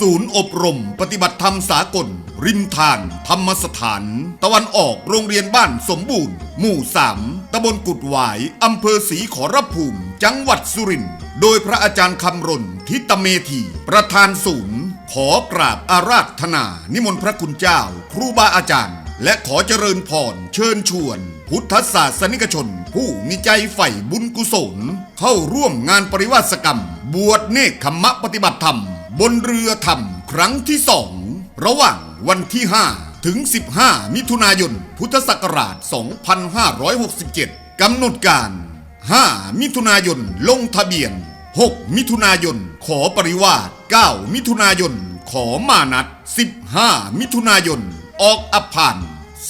ศูนย์อบรม ปฏิบัติธรรมสากล ริมทาน ธรรมสถาน ตะวันออกโรงเรียนบ้านสมบูรณ์ หมู่สามตำบลกุดหวายอำเภอศรีขอรภูมิ จังหวัดสุรินทร์โดยพระอาจารย์คำรณทิตเมธี ประธานศูนย์ ขอกราบอาราธนา นิมนต์พระคุณเจ้า ครูบาอาจารย์ และขอเจริญพรเชิญชวน พุทธศาสนิกชน ผู้มีใจใฝ่บุญกุศล เข้าร่วมงานปริวาสกรรม บวชเนคขมมะปฏิบัติธรรม บนเรือธรรมครั้งที่สองระหว่างวันที่ 5 ถึง 15 มิถุนายน พุทธศักราช 2567 กำหนดการ 5 มิถุนายนลงทะเบียน 6 มิถุนายนขอปริวาส9มิถุนายนขอมานัด 15 มิถุนายนออกอัพพาน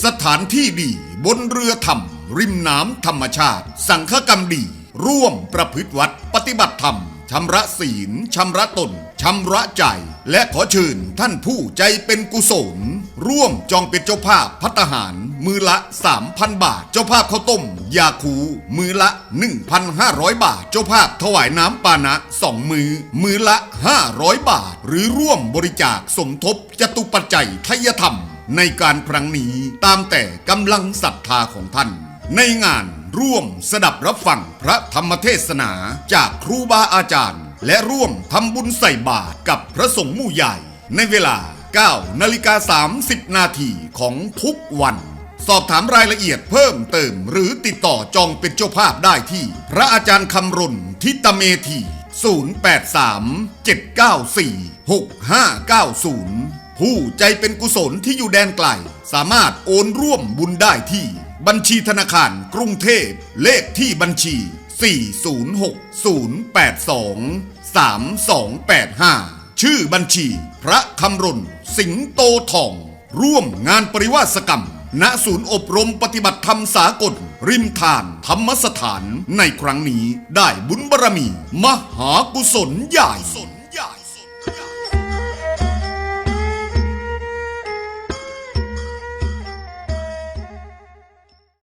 สถานที่ดีบนเรือธรรม ริมน้ำธรรมชาติ สังฆกรรมดี ร่วมประพฤติวัดปฏิบัติธรรม ชำระศีลชำระตนชำระใจ และขอเชิญท่านผู้ใจเป็นกุศล ร่วมจองเป็นเจ้าภาพพัตหาร มือละ 3,000 บาท เจ้าภาพข้าวต้ม ยาคู มือละ 1,500 บาท เจ้าภาพถวายน้ำปานะสองมือ มือละ 500 บาท หรือร่วมบริจาคสมทบจตุปัจจัยทยธรรม ในการครั้งนี้ตามแต่กำลังศรัทธาของท่าน ในงาน ร่วมสดับรับฟังพระธรรมเทศนาจากครูบาอาจารย์ และร่วมทำบุญใส่บาตรกับพระสงฆ์หมู่ใหญ่ ในเวลา9นาฬิกา30 นาทีของทุกวัน สอบถามรายละเอียดเพิ่มเติม หรือติดต่อจองเป็นเจ้าภาพได้ที่ พระอาจารย์คำรณทิตเมธี 083-794-6590 ผู้ใจเป็นกุศลที่อยู่แดนไกล สามารถโอนร่วมบุญได้ที่ บัญชีธนาคารกรุงเทพ เลขที่บัญชี 406-082-3285 ชื่อบัญชี พระคำรณ สิงโตทอง ร่วมงานปริวาสกรรม ณศูนย์อบรมปฏิบัติธรรมสากล ริมทาน ธรรมสถานในครั้งนี้ได้บุญบารมี มหากุศลใหญ่